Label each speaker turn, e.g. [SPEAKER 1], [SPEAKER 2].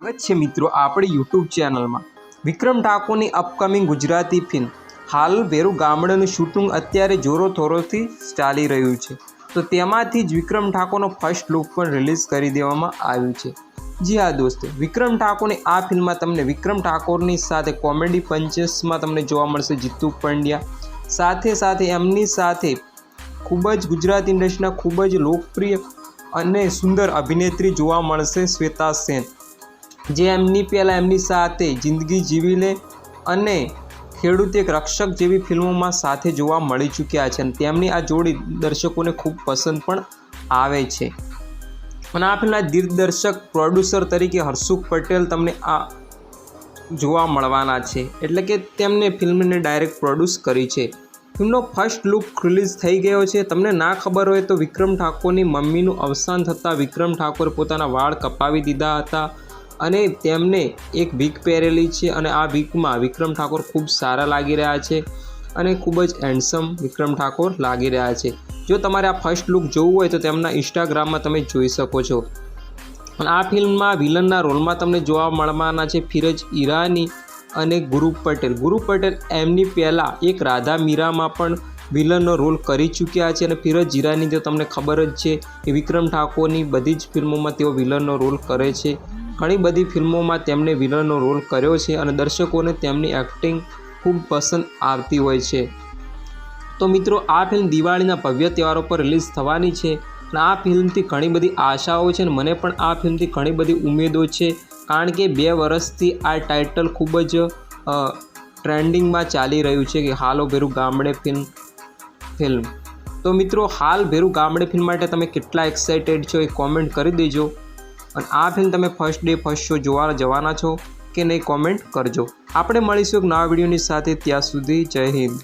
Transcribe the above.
[SPEAKER 1] સ્વાગત છે મિત્રો આપણી યુટ્યુબ ચેનલમાં. વિક્રમ ઠાકોરની અપકમિંગ ગુજરાતી ફિલ્મ હાલ ભેરુ ગામડાનું શૂટિંગ અત્યારે જોરો થોરોથી ચાલી રહ્યું છે. તો તેમાંથી જ વિક્રમ ઠાકોરનો ફર્સ્ટ લુક પણ રિલીઝ કરી દેવામાં આવ્યું છે. જી હા દોસ્તો, વિક્રમ ઠાકોરની આ ફિલ્મમાં તમને વિક્રમ ઠાકોરની સાથે કોમેડી પંચેસમાં તમને જોવા મળશે જીતુ પંડ્યા. સાથે સાથે એમની સાથે ખૂબ જ ગુજરાત ઇન્ડસ્ટ્રીના ખૂબ જ લોકપ્રિય અને સુંદર અભિનેત્રી જોવા મળશે શ્વેતા સેન. જે એમની પહેલાં એમની સાથે જિંદગી જીવી લે અને ખેડૂત એક રક્ષક જેવી ફિલ્મોમાં સાથે જોવા મળી ચૂક્યા છે અને તેમની આ જોડી દર્શકોને ખૂબ પસંદ પણ આવે છે. અને આ ફિલ્મના દિગ્દર્શક, પ્રોડ્યુસર તરીકે હર્ષુખ પટેલ તમને આ જોવા મળવાના છે. એટલે કે તેમને ફિલ્મને ડાયરેક્ટ પ્રોડ્યુસ કરી છે. ફિલ્મનો ફર્સ્ટ લુક રિલીઝ થઈ ગયો છે. તમને ના ખબર હોય તો વિક્રમ ઠાકોરની મમ્મીનું અવસાન થતાં વિક્રમ ઠાકોરે પોતાના વાળ કપાવી દીધા હતા. અને તેમને એક વીક પહેરેલી છે અને આ વીકમાં વિક્રમ ઠાકોર ખૂબ સારા લાગી રહ્યા છે અને ખૂબ જ હેન્ડસમ વિક્રમ ઠાકોર લાગી રહ્યા છે. જો તમારે આ ફર્સ્ટ લુક જોવું હોય તો તેમના ઇન્સ્ટાગ્રામમાં તમે જોઈ શકો છો. અને આ ફિલ્મમાં વિલનના રોલમાં તમને જોવા મળવાના છે ફિરજ ઈરાની અને ગુરુ પટેલ. ગુરુ પટેલ એમની પહેલાં એક રાધા મીરામાં પણ વિલનનો રોલ કરી ચૂક્યા છે અને ફિરોજ ઈરાની તો તમને ખબર જ છે કે વિક્રમ ઠાકોરની બધી જ ફિલ્મોમાં તેઓ વિલનનો રોલ કરે છે. ઘણી બધી ફિલ્મોમાં તેમણે વિલનનો રોલ કર્યો છે અને દર્શકોને તેમની એક્ટિંગ ખૂબ પસંદ આવતી હોય છે. તો મિત્રો, આ ફિલ્મ દિવાળીના ભવ્ય તહેવારો પર રિલીઝ થવાની છે અને આ ફિલ્મથી ઘણી બધી આશાઓ છે અને મને પણ આ ફિલ્મથી ઘણી બધી ઉમેદો છે. કારણ કે બે વર્ષથી આ ટાઇટલ ખૂબ જ ટ્રેન્ડિંગમાં ચાલી રહ્યું છે કે હાલો ભેરું ગામડે ફિલ્મ ફિલ્મ. તો મિત્રો, હાલ ભેરું ગામડે ફિલ્મ માટે તમે કેટલા એક્સાઇટેડ છો એ કોમેન્ટ કરી દેજો. અને આ ફિલ્મ તમે ફર્સ્ટ ડે ફર્સ્ટ શો જોવા જવાના છો કે નહીં કોમેન્ટ કરજો. આપણે મળીશું એક નવા વિડીયોની સાથે. ત્યાં સુધી જય હિન્દ.